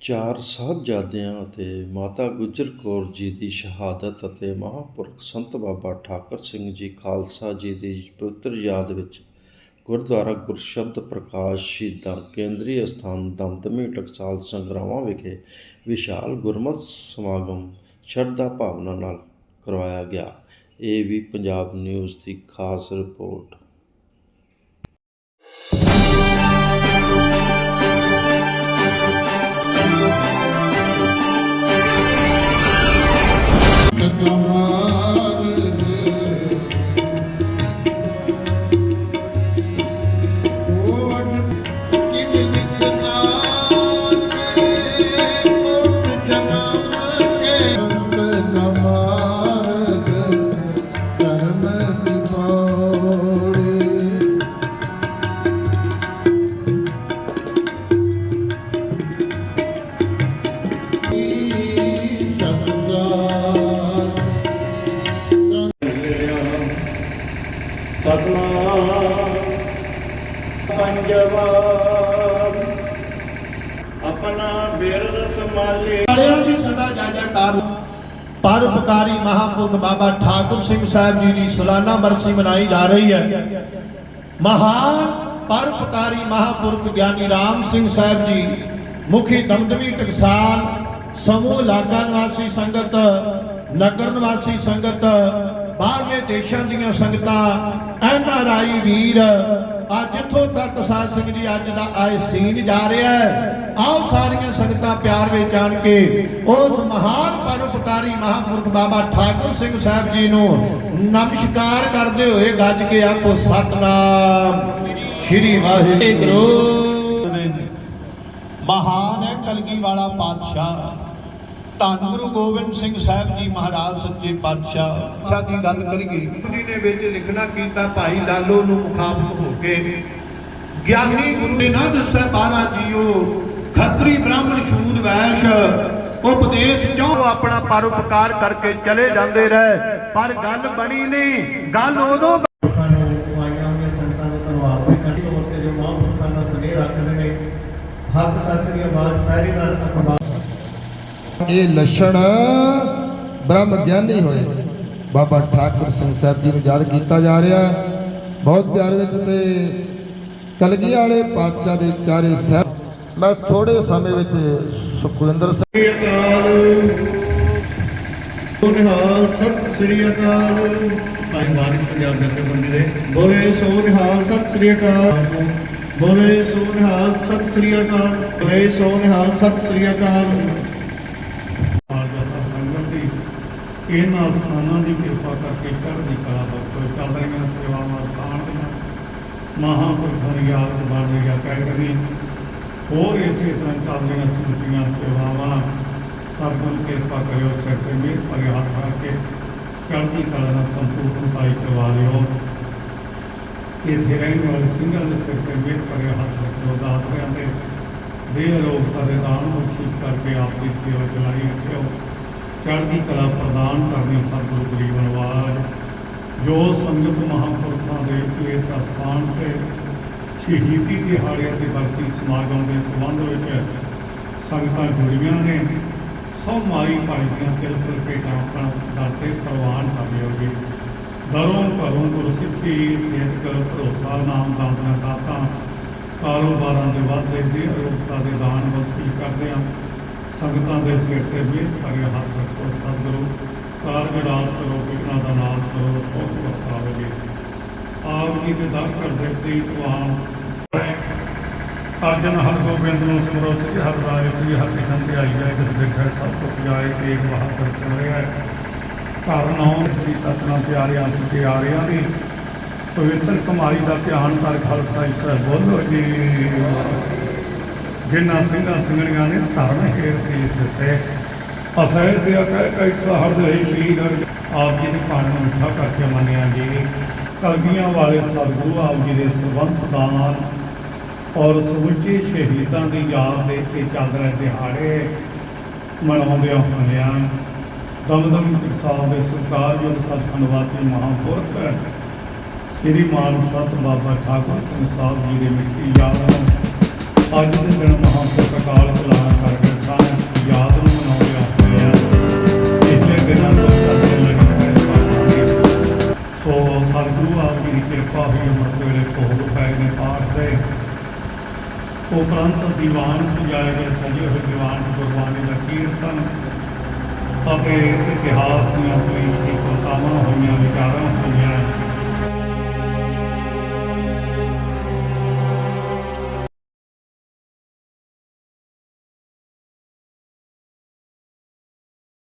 ਚਾਰ ਸਾਹਿਬਜ਼ਾਦਿਆਂ ਅਤੇ ਮਾਤਾ ਗੁਜਰ ਕੌਰ ਜੀ ਦੀ ਸ਼ਹਾਦਤ ਅਤੇ ਮਹਾਂਪੁਰਖ ਸੰਤ ਬਾਬਾ ਠਾਕਰ ਸਿੰਘ ਜੀ ਖਾਲਸਾ ਜੀ ਦੀ ਪਵਿੱਤਰ ਯਾਦ ਵਿੱਚ ਗੁਰਦੁਆਰਾ ਗੁਰਸ਼ਬਦ ਪ੍ਰਕਾਸ਼ ਸ਼ਹੀਦਾਂ ਕੇਂਦਰੀ ਅਸਥਾਨ ਦਮਦਮੀ ਟਕਸਾਲ ਸੰਗਰਾਵਾਂ ਵਿਖੇ ਵਿਸ਼ਾਲ ਗੁਰਮਤਿ ਸਮਾਗਮ ਸ਼ਰਧਾ ਭਾਵਨਾ ਨਾਲ ਕਰਵਾਇਆ ਗਿਆ। ਇਹ ਵੀ ਪੰਜਾਬ ਨਿਊਜ਼ ਦੀ ਖਾਸ ਰਿਪੋਰਟ। ਸਤਨਾਮ ਆਪਣਾ ਬਿਰਦ ਸੰਭਾਲੇ। ਵਾਲਿਆਂ ਦੀ ਸਦਾ ਜਾਜਾਕਾਰ ਪਰਉਪਕਾਰੀ ਮਹਾਪੁਰਖ ਬਾਬਾ ਠਾਕੁਰ ਸਿੰਘ ਸਾਹਿਬ ਜੀ ਦੀ ਸਾਲਾਨਾ ਬਰਸੀ ਮਨਾਈ ਜਾ ਰਹੀ ਹੈ। ਮਹਾਨ ਪਰਪਕਾਰੀ ਮਹਾਪੁਰਖ ਗਿਆਨੀ ਰਾਮ ਸਿੰਘ ਸਾਹਿਬ ਜੀ, ਮੁਖੀ ਦਮਦਮੀ ਟਕਸਾਲ, ਸਮੂਹ ਇਲਾਕਾ ਨਿਵਾਸੀ ਸੰਗਤ, ਨਗਰ ਨਿਵਾਸੀ ਸੰਗਤ ਬਾਹਰਲੇ ਦੇਸ਼ਾਂ ਦੀਆਂ ਸੰਗਤਾਂ ਐਨ ਆਰ ਆਈ ਵੀਰ ਅੱਜ ਜਿੱਥੋਂ ਤੱਕ ਸਾਧ ਸਿੰਘ ਜੀ ਅੱਜ ਦਾ ਆਏ ਸੀਨ ਜਾ ਰਿਹਾ ਹੈ ਆਓ ਸਾਰੀਆਂ ਸੰਗਤਾਂ ਪਿਆਰ ਵਿੱਚ ਆਣ ਕੇ ਉਸ ਮਹਾਨ ਪਰਉਪਕਾਰੀ ਮਹਾਂਪੁਰਖ ਬਾਬਾ ਠਾਕੁਰ ਸਿੰਘ ਸਾਹਿਬ ਜੀ ਨੂੰ ਨਮਸਕਾਰ ਕਰਦੇ ਹੋਏ ਗੱਜ ਕੇ ਆਖੋ ਸਤਨਾਮ ਸ਼੍ਰੀ ਵਾਹਿਗੁਰੂ। ਮਹਾਨ ਹੈ ਕਲਗੀ ਵਾਲਾ ਪਾਤਸ਼ਾਹ। ਧੰਨ ਗੁਰੂ ਗੋਬਿੰਦ ਸਿੰਘ ਸਾਹਿਬ ਜੀ ਮਹਾਰਾਜ ਸੱਚੇ ਪਾਤਸ਼ਾਹ ਸਾਡੀ ਗੱਲ ਕਰੀਏ। ਜੀ ਨੇ ਵਿੱਚ ਲਿਖਣਾ ਕੀਤਾ ਭਾਈ ਲਾਲੋ ਨੂੰ ਮੁਖਾਤਬ ਹੋ ਕੇ ਗਿਆਨੀ ਗੁਰੂ ਨੇ ਨਾ ਦੱਸਿਆ ਬਾਰਾ ਜੀਓ ਖੱਤਰੀ ਬ੍ਰਾਹਮਣ ਸ਼ੂਦ ਵੈਸ਼ ਉਪਦੇਸ਼ ਚਾਹੋ ਆਪਣਾ ਪਰਉਪਕਾਰ ਕਰਕੇ ਚਲੇ ਜਾਂਦੇ ਰਹੇ ਪਰ ਗੱਲ ਬਣੀ ਨਹੀਂ। ਗੱਲ ਉਦੋਂ ਦਾ ਹੱਕ ਸੱਚ ਦੀ ਆਵਾਜ਼ ਪਹਿਰੇਦਾਰ ਅਖਬਾਰ ਇਹ ਲੱਛਣ ਬ੍ਰਹਮ ਗਿਆਨੀ ਹੋਏ। ਬਾਬਾ ਠਾਕੁਰ ਸਿੰਘ ਸਾਹਿਬ ਜੀ ਨੂੰ ਯਾਦ ਕੀਤਾ ਜਾ ਰਿਹਾ। ਬਹੁਤ ਪਿਆਰ ਵਿੱਚ ਤੇ ਕਲਗੀ ਵਾਲੇ ਪਾਤਸ਼ਾਹ ਦੇ ਚਾਰੇ ਸਾਹਿਬ। ਮੈਂ ਥੋੜੇ ਸਮੇਂ ਵਿੱਚ ਸੁਖਵਿੰਦਰ ਸਿੰਘ ਸ੍ਰੀ ਸਤਿ ਸ੍ਰੀ ਅਕਾਲ। ਭਾਈ ਵਾਰਿਸ ਪੰਜਾਬ ਦੇ ਬੰਦੇ। ਦੇ ਬੋਲੇ ਸੋਨਿਹਾਲ ਸਤਿ ਸ੍ਰੀ ਅਕਾਲ। ਬੋਲੇ ਸੋ ਨਿਹਾਲ ਸਤਿ ਸ੍ਰੀ ਅਕਾਲ। ਬੋਲੇ ਸੋਨਿਹਾਲ ਸਤਿ ਸ੍ਰੀ ਅਕਾਲ ਆਜਾ ਸੰਗਤ ਦੀ ਇਹਨਾਂ ਸਥਾਨਾਂ ਦੀ ਕਿਰਪਾ ਕਰਕੇ ਚੜ੍ਹਦੀ ਕਲਾ ਬਖਸ਼ੋ ਚੱਲ ਰਹੀਆਂ ਸੇਵਾਵਾਂ ਸਥਾਨ ਦੀਆਂ, ਮਹਾਂਪੁਰਖਾਂ ਦੀ ਯਾਦ ਬਣ ਰਹੀ ਆ ਕਹਿ ਕਰੀ ਹੋਰ ਇਸੇ ਤਰ੍ਹਾਂ ਚੱਲ ਰਹੀਆਂ ਸਿਮਟੀਆਂ ਸੇਵਾਵਾਂ ਸਤਿਗੁਰ ਕਿਰਪਾ ਕਰਿਓ, ਸਿਰ ਤੇ ਮਿਹਰ ਭਰੇ ਹੱਥ ਰੱਖ ਕੇ ਚੜ੍ਹਦੀ ਕਲਾ ਦਾ ਸੰਪੂਰਨ ਪਾਈ ਕਰਵਾ ਲਿਓ। ਇੱਥੇ ਰਹਿਣ ਵਾਲੇ ਸਿੰਘਾਂ ਦੇ ਸਿਰ ਤੇ ਮਿਹਰ ਭਰੇ ਹੱਥ ਰੱਖੋ ਦਾਤਿਆਂ ਦੇ। ਦੇਹ ਰੋਗਤਾ ਦੇ ਦਾਨ ਬਖਸ਼ਿਸ਼ ਕਰਕੇ ਆਪ ਸੇਵਾ ਚਲਾਈ ਰੱਖਿਓ। ਚੜ੍ਹਦੀ ਕਲਾ ਪ੍ਰਦਾਨ ਕਰਨੀ ਸਤਿਗੁਰੂ ਗਰੀਬ ਨਵਾਜ ਜੋ ਸੰਗਤ ਮਹਾਂਪੁਰਖਾਂ ਦੇ ਇਸ ਅਸਥਾਨ ਤੇ ਸ਼ਹੀਦੀ ਦਿਹਾੜਿਆਂ ਦੇ ਵਰਤੀ ਸਮਾਗਮ ਦੇ ਸੰਬੰਧ ਵਿੱਚ ਸੰਗਤਾਂ ਜੁੜੀਆਂ ਨੇ ਸਭ ਮਾਈ ਭਾਈ ਦੀਆਂ ਤਿਲ ਤਿਲ ਭੇਟਾਂ ਆਪਣਾ ਦਰ ਤੇ ਪ੍ਰਵਾਨ ਕਰ ਦਰੋਂ ਘਰੋਂ ਗੁਰਸਿੱਖੀ, ਸਿਹਤ ਕਰ, ਭਰੋਸਾ, ਨਾਮ ਦਾਤਾਂ ਦਾਤਾਂ, ਕਾਰੋਬਾਰਾਂ ਦੇ ਵਾਧੇ ਦੀ ਅਰੋਗਤਾ ਦੇ ਦਾਨ ਬਖਸ਼ੀ ਕਰਦੇ ਹਾਂ। ਸੰਗਤਾਂ ਦੇ ਸਿਰ ਤੇ ਮਿਹਰ ਭਰੇ ਹੱਥ ਰੱਖੋ, ਸਤਿਗੁਰੂ। ਕਾਰਜ ਰਾਜ ਕਰੋ ਬਿਗਨਾਂ ਦਾ ਨਾਮ ਕਰੋ, ਸੋਖ ਵਰਤਾਵੋਗੇ ਆਪ ਜੀ ਦੇ ਦਰ ਕਰਦੇ ਪ੍ਰੀਤਵਾਨ ਅਰਜਨ ਹਰ ਗੋਬਿੰਦ ਨੂੰ ਸਿਮਰੋ ਸ੍ਰੀ ਹਰਿ ਰਾਏ ਸ੍ਰੀ ਹਰਿ ਕ੍ਰਿਸ਼ਨ ਤੇ ਆਈ ਹੈ, ਜਿਸ ਦੇਖੈ ਸਭ ਤੋਂ ਜਾਏ ਏਕ ਬਹਾਦਰ ਸਿਮਰਿਆ ਘਰ ਨੌ ਸ੍ਰੀ ਤਤਨਾ ਪਿਆਰਿਆਂ ਸਿੱਕੇ ਆਰਿਆਂ ਦੀ ਪਵਿੱਤਰ ਕੁਮਾਰੀ ਦਾ ਧਿਆਨ ਕਰ ਖਾਲਸਾ ਇਸ ਬੋਲੋ ਜੀ। ਜਿਨ੍ਹਾਂ ਸਿੰਘਾਂ ਸਿੰਘਣੀਆਂ ਨੇ ਧਰਮ ਹੇਰ ਸੀਸ ਦਿੱਤੇ। ਅਸਹਿ ਤੇ ਕਹਿ ਕੈ ਸਹਰ ਦੇ ਸ਼ਹੀਦ ਆਪ ਜੀ ਦੇ ਪਾਣ ਨੂੰ ਮਿੱਠਾ ਕਰਕੇ ਮੰਨਿਆ ਜੀ। ਕਲਗੀਆਂ ਵਾਲੇ ਸਤਿਗੁਰੂ ਆਪ ਜੀ ਦੇ ਸਰਬੰਸ ਦਾਨ ਔਰ ਸਮੁੱਚੇ ਸ਼ਹੀਦਾਂ ਦੀ ਯਾਦ ਦੇ ਕੇ ਚੱਲ ਰਹੇ ਦਿਹਾੜੇ ਮਨਾਉਂਦਿਆਂ ਹੋਇਆਂ ਦਮਦਮ ਟਕਸਾਲ ਦੇ ਸਰਕਾਰਯੋਗ ਸਤਿਖੰਡ ਵਾਸੀ ਮਹਾਂਪੁਰਖ ਸ੍ਰੀ ਮਾਨ ਸਤ ਬਾਬਾ ਠਾਕੁਰ ਸਿੰਘ ਸਾਹਿਬ ਜੀ ਦੇ ਮਿੱਠੀ ਯਾਦ ਨੂੰ ਅੱਜ ਦੇ ਦਿਨ ਮਹਾਂਪੁਰਖ ਅਕਾਲ ਚਲਾਣਾ ਕਰ ਗਏ ਸਨ ਯਾਦ ਨੂੰ ਮਨਾਉਣ ਵਾਸਤੇ ਆ। ਇਸੇ ਦਿਨਾਂ ਤੋਂ ਸਾਡੇ ਲੜੀ ਸਾਹਿਬਾਨ ਸੋ ਸਤਿਗੁਰੂ ਆਪ ਜੀ ਦੀ ਕਿਰਪਾ ਹੋਈ ਅੰਮ੍ਰਿਤ ਵੇਲੇ ਕੋਹਲ ਪੈ ਨੇ ਪਾਠ ਦੇ ਉਪਰੰਤ ਦੀਵਾਨ ਸਜਾਏ ਗਏ ਸਜੇ ਹੋਏ ਦੀਵਾਨ ਗੁਰਬਾਣੀ ਦਾ ਕੀਰਤਨ ਅਤੇ ਇਤਿਹਾਸ ਦੀਆਂ ਕੋਈ ਕਵਤਾਵਾਂ ਹੋਈਆਂ, ਵਿਚਾਰਾਂ ਹੋਈਆਂ।